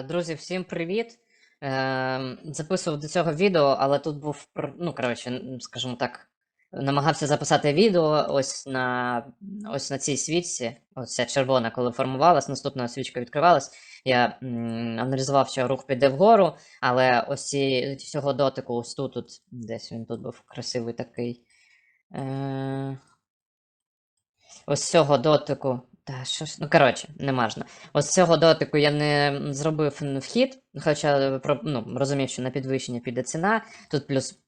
Е, Друзі, всім привіт! Е, Записував до цього відео, але тут був, ну, коротше, скажімо так, намагався записати відео ось на, ось на цій свічці, ось ця червона, коли формувалась, наступна свічка відкривалась. Я аналізував, що рух піде вгору, але ось цього дотику, ось тут, тут, десь він тут був красивий такий. Е, ось цього дотику. Та що ж, ну коротше, не можна. Ось цього дотику я не зробив вхід, хоча ну, розумів, що на підвищення піде ціна. Тут плюс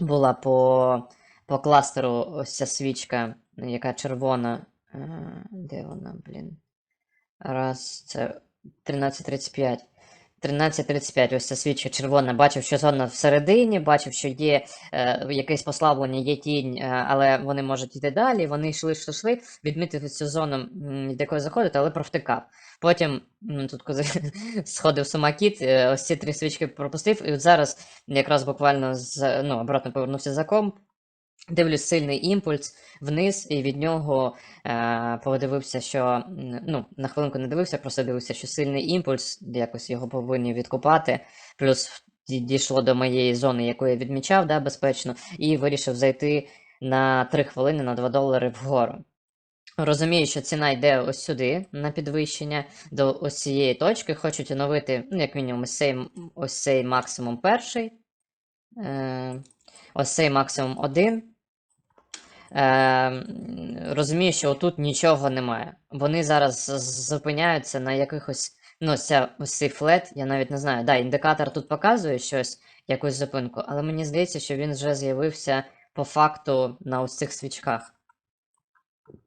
була по, по кластеру ось ця свічка, яка червона. Де вона, блін? Раз, це 13.35. 13.35, ось ця свічка червона. Бачив, що зона всередині, бачив, що є е, якесь послаблення, є тінь, е, але вони можуть йти далі. Вони йшли, йшли, йшли, відмітив цю зону, до якої заходити, але провтикав. Потім тут коли сходив самокіт, е, ось ці три свічки пропустив, і от зараз якраз буквально з, ну, обратно повернувся за комп. Дивлюсь сильний імпульс вниз, і від нього е, подивився, що ну, на хвилинку не дивився, просто дивився, що сильний імпульс, якось його повинні відкупати. Плюс дійшло до моєї зони, яку я відмічав, да, безпечно, і вирішив зайти на 3 хвилини на 2 долари вгору. Розумію, що ціна йде ось сюди на підвищення до ось цієї точки. Хочуть оновити, ну, як мінімум, ось цей, ось цей максимум перший. Е, ось цей максимум один. Е, розумію, що отут нічого немає. Вони зараз зупиняються на якихось. Ну, ця, ось цей флет, я навіть не знаю. Да, індикатор тут показує щось, якусь зупинку, але мені здається, що він вже з'явився по факту на ось цих свічках.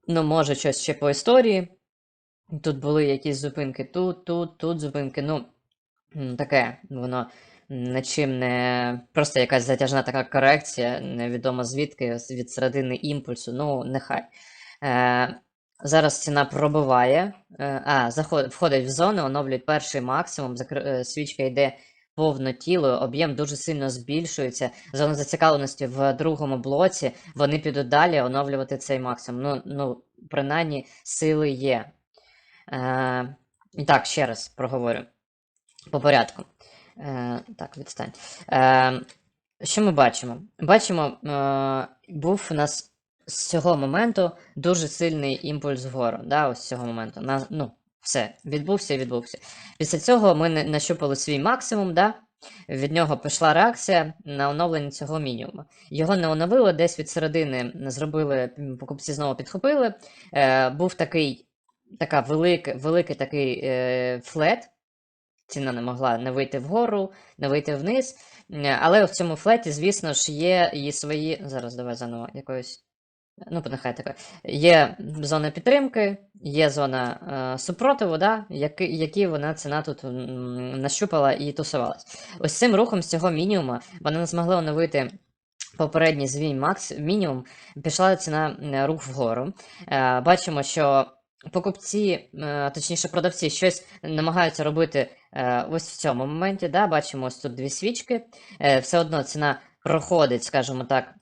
Ну, може, щось ще по історії. Тут були якісь зупинки тут, тут, тут зупинки. Ну, таке, воно нічим не. Просто якась затяжна така корекція, невідомо звідки, від середини імпульсу. Ну, нехай. Е, зараз ціна пробиває. Е, а, заход, входить в зону, оновлюють перший максимум. Закр... е, Свічка йде повно тіло, об'єм дуже сильно збільшується. Зона зацікавленості в другому блоці. Вони підуть далі оновлювати цей максимум. Ну, ну принаймні, сили є. Е, так, ще раз проговорю. По порядку. Е, так, відстань. Е, що ми бачимо? Бачимо, е, був у нас з цього моменту дуже сильний імпульс вгору. Да, ось з цього моменту. На, ну, все, відбувся і відбувся. Після цього ми на- нащупали свій максимум, да? від нього пішла реакція на оновлення цього мінімуму. Його не оновили, десь від середини зробили, покупці знову підхопили. Е, був такий, така велика, великий такий е, флет. Ціна не могла не вийти вгору, не вийти вниз. Але в цьому флеті, звісно ж, є і свої. Зараз давай заново якоюсь. Ну, нехай таке. Є зона підтримки, є зона е, супротиву, да, які, які вона ціна тут нащупала і тусувалась. Ось цим рухом з цього мінімуму вона не змогла оновити попередній свій макс мінімум, пішла ціна рух вгору. Е, бачимо, що покупці, е, точніше продавці, щось намагаються робити ось в цьому моменті. Да? Бачимо ось тут дві свічки. Е, все одно ціна проходить, скажімо так,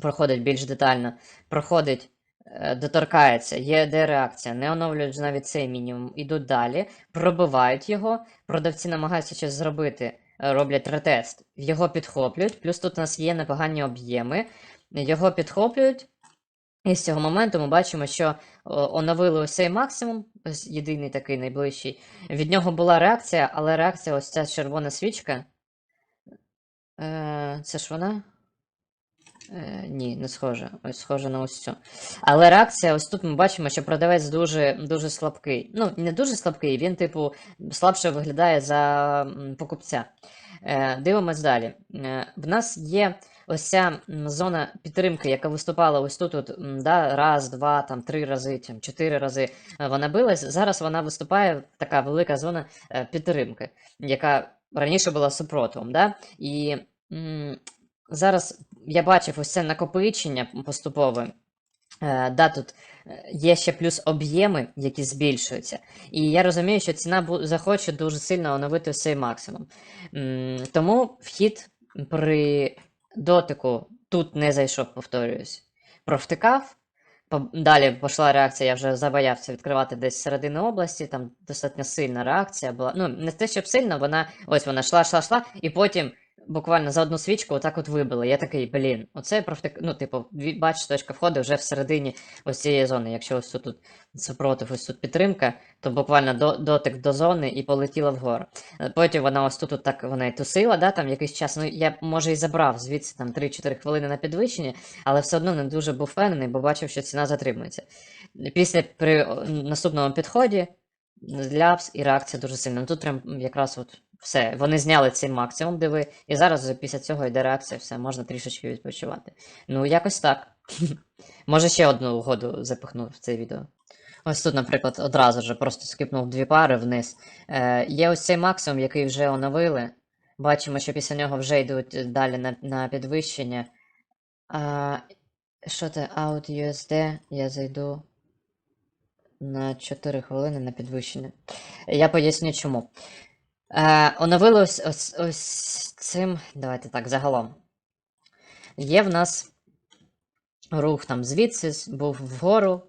проходить більш детально, проходить, е, доторкається, є де реакція, не оновлюють навіть цей мінімум, ідуть далі, пробивають його, продавці намагаються щось зробити, е, роблять ретест, його підхоплюють, плюс тут у нас є непогані об'єми, його підхоплюють. І з цього моменту ми бачимо, що оновили ось цей максимум, ось єдиний такий найближчий. Від нього була реакція, але реакція ось ця червона свічка. Е, це ж вона? Е, ні, не схоже. Ось схоже на ось цю. Але реакція, ось тут ми бачимо, що продавець дуже, дуже слабкий. Ну, не дуже слабкий, він, типу, слабше виглядає за покупця. Е, дивимось далі. Е, в нас є ось ця зона підтримки, яка виступала ось тут, от, да, раз, два, там, три рази, там, чотири рази е, вона билась. Зараз вона виступає така велика зона е, підтримки, яка раніше була супротивом. Да? І м, зараз я бачив ось це накопичення поступове. Е, да, тут є ще плюс об'єми, які збільшуються. І я розумію, що ціна захоче дуже сильно оновити цей максимум. Тому вхід при дотику тут не зайшов, повторююсь. Провтикав, Далі пішла реакція, я вже забоявся відкривати десь середини області, там достатньо сильна реакція була. Ну, не те, щоб сильна, вона ось вона йшла, йшла, йшла, і потім буквально за одну свічку отак от вибила. Я такий, блін, оце профтик, ну, типу, ві- бач, точка входу вже всередині ось цієї зони. Якщо ось тут супротив, ось тут підтримка, то буквально до, дотик до зони і полетіла вгору. Е, Потім вона ось тут так вона і тусила, да, там якийсь час. Ну, я, може, і забрав звідси там 3-4 хвилини на підвищення, але все одно не дуже був впевнений, бо бачив, що ціна затримується. Після при наступному підході ляпс і реакція дуже сильна. Ну, Тут прям якраз от все. Вони зняли цей максимум, диви, і зараз після цього йде реакція, все, можна трішечки відпочивати. Ну, якось так. Може, ще одну угоду запихнув в це відео. Ось тут, наприклад, одразу же просто скипнув дві пари вниз. Е, є ось цей максимум, який вже оновили. Бачимо, що після нього вже йдуть далі на, на підвищення. А, що це? Out USD. Я зайду на 4 хвилини на підвищення. Я поясню чому. Е, оновили ось, ось, ось цим. Давайте так, загалом. Є в нас рух там звідси, був вгору,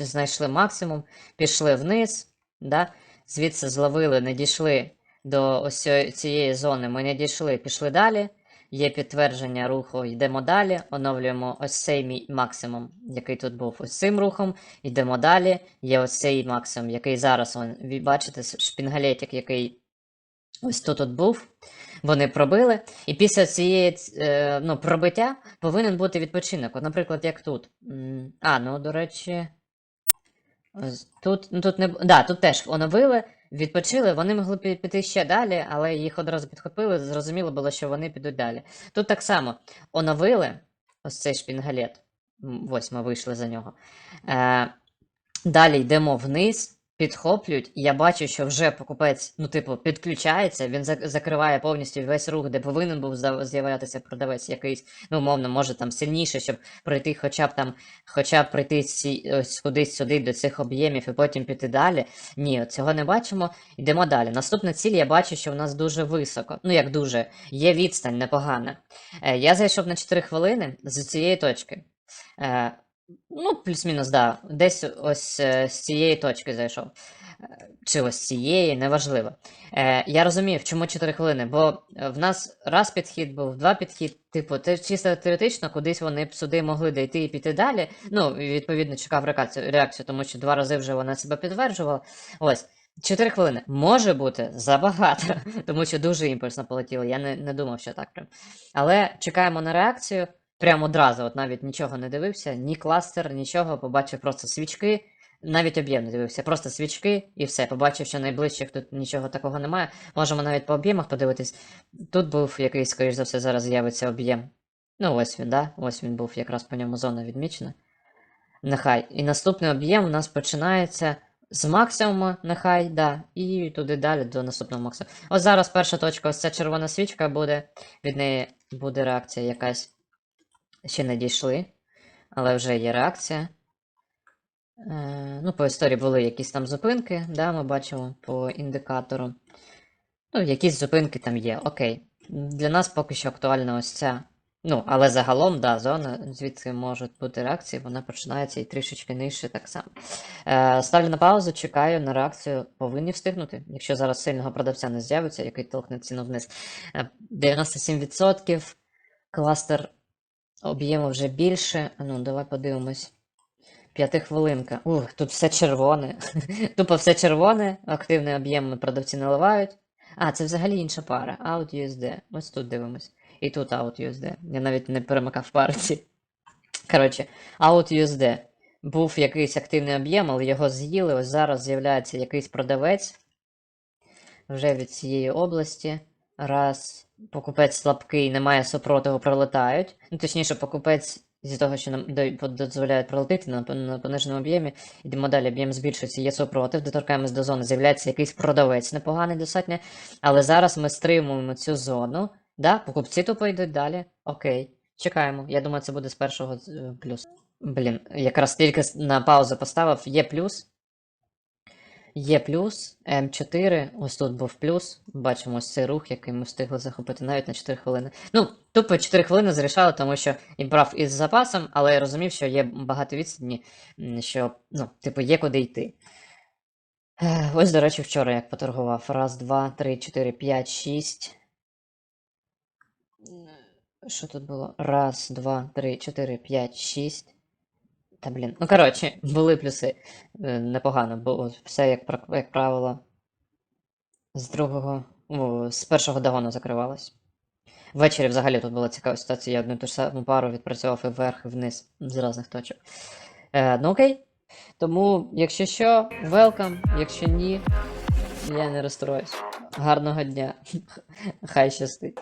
знайшли максимум, пішли вниз, да? звідси зловили, не дійшли до ось цієї- зони, ми не дійшли, пішли далі. Є підтвердження руху, йдемо далі, оновлюємо ось цей мій максимум, який тут був ось цим рухом, йдемо далі. Є ось цей максимум, який зараз, ви бачите, шпінгалетик, який ось тут от був. Вони пробили, і після цієї е, ну, пробиття повинен бути відпочинок. От, наприклад, як тут. А, ну, до речі. Тут, ну, тут не да, тут теж оновили, відпочили, вони могли піти ще далі, але їх одразу підхопили, зрозуміло було, що вони підуть далі. Тут так само оновили ось цей шпінгалет. Ось ми вийшли за нього. Е, далі йдемо вниз, підхоплюють, я бачу, що вже покупець, ну, типу, підключається, він зак- закриває повністю весь рух, де повинен був з'являтися продавець якийсь, ну, умовно, може там сильніше, щоб пройти хоча б там, хоча б пройти ці, ось кудись сюди до цих об'ємів і потім піти далі. Ні, цього не бачимо. Йдемо далі. Наступна ціль я бачу, що в нас дуже високо. Ну, як дуже, є відстань непогана. Е, я зайшов на 4 хвилини з цієї точки. Ну, плюс-мінус, да. Десь ось е, з цієї точки зайшов. Е, Чи ось з цієї, неважливо. Е, я розумів, чому 4 хвилини, бо е, в нас раз підхід був, два підхід, типу, те, чисто теоретично, кудись вони б сюди могли дійти і піти далі. Ну, відповідно, чекав реакцію, реакцію, тому що два рази вже вона себе підтверджувала. Ось. 4 хвилини може бути забагато, тому що дуже імпульсно полетіло. Я не, не думав, що так прям. Але чекаємо на реакцію. Прямо одразу, от навіть нічого не дивився, ні кластер, нічого, побачив просто свічки, навіть об'єм не дивився, просто свічки і все. Побачив, що найближчих тут нічого такого немає. Можемо навіть по об'ємах подивитись. Тут був якийсь, скоріш за все, зараз з'явиться об'єм. Ну, ось він, да? Ось він був, якраз по ньому зона відмічена. Нехай. І наступний об'єм у нас починається з максимуму, нехай, да, і туди далі до наступного максимуму. Ось зараз перша точка, ось ця червона свічка буде, від неї буде реакція якась. Ще не дійшли, але вже є реакція. Е, ну, по історії були якісь там зупинки, да, ми бачимо по індикатору. Ну, якісь зупинки там є, окей. Для нас поки що актуальна ось ця. Ну, але загалом, да, зона, звідки можуть бути реакції, вона починається і трішечки нижче так само. Е, ставлю на паузу, чекаю на реакцію. Повинні встигнути. Якщо зараз сильного продавця не з'явиться, який толкне ціну вниз. Е, 97%. Кластер об'єму вже більше. Ну, давай подивимось. П'ятихвилинка. Ух, тут все червоне. Тупо все червоне, активний об'єм продавці наливають. А, це взагалі інша пара. Out USD. Ось тут дивимось. І тут Out USD. Я навіть не перемикав парці. Коротше, Out USD. Був якийсь активний об'єм, але його з'їли. Ось зараз з'являється якийсь продавець. Вже від цієї області. Раз покупець слабкий, немає супротиву, пролетають. Ну, точніше, покупець зі того, що нам дозволяють пролетити на, на пониженому об'ємі. Йдемо далі, об'єм збільшується, є супротив, доторкаємось до зони, з'являється якийсь продавець непоганий достатньо. Але зараз ми стримуємо цю зону. Да, покупці тупо йдуть далі. Окей. Чекаємо. Я думаю, це буде з першого е, плюс. Блін, якраз тільки на паузу поставив. Є плюс. Є плюс, М4, ось тут був плюс. Бачимо ось цей рух, який ми встигли захопити навіть на 4 хвилини. Ну, Тупо 4 хвилини зарішали, тому що і брав із запасом, але я розумів, що є багато відстані, що, ну, типу, є куди йти. Ось, до речі, вчора як поторгував. Раз, два, три, чотири, п'ять, шість. Що тут було? Раз, два, три, чотири, п'ять, шість. Та блін. Ну, коротше, були плюси. Е, Непогано, бо все, як, як правило, з другого, о, з першого догону закривалось. Ввечері взагалі тут була цікава ситуація. Я одну ту ж саму пару відпрацював і вверх, і вниз з різних точок. Е, ну окей. Тому, якщо що, welcome, якщо ні, я не розстроюсь. Гарного дня. Хай щастить.